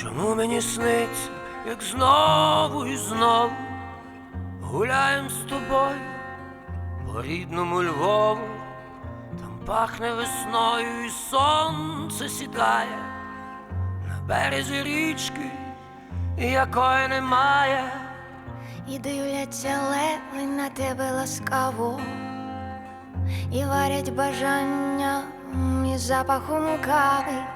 Чому мені сниться, як знову і знову гуляєм з тобою по рідному Львову, там пахне весною і сонце сідає на березі річки, якої немає. І дивляться леви на тебе ласкаво, і варять бажання із запахом кави,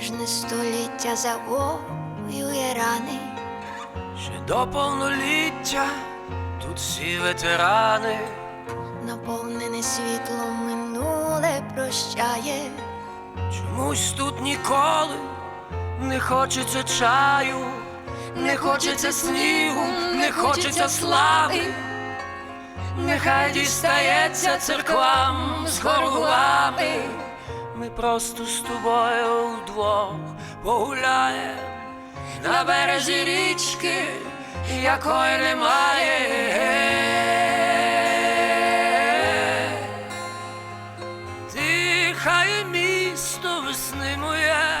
бентежне століття завоює рани, Ще до повноліття тут всі ветерани, наповнене світлом минуле прощає. чомусь тут ніколи не хочеться чаю, не хочеться снігу, не хочеться слави. Нехай дістається церквам з хорувами. Ми просто з тобою вдвох погуляєм на березі річки, якої немає. Дихає місто весни моє.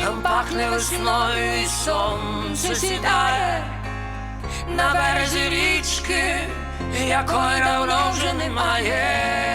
Там пахне весною і сонце сідає на березі річки, якої давно вже немає.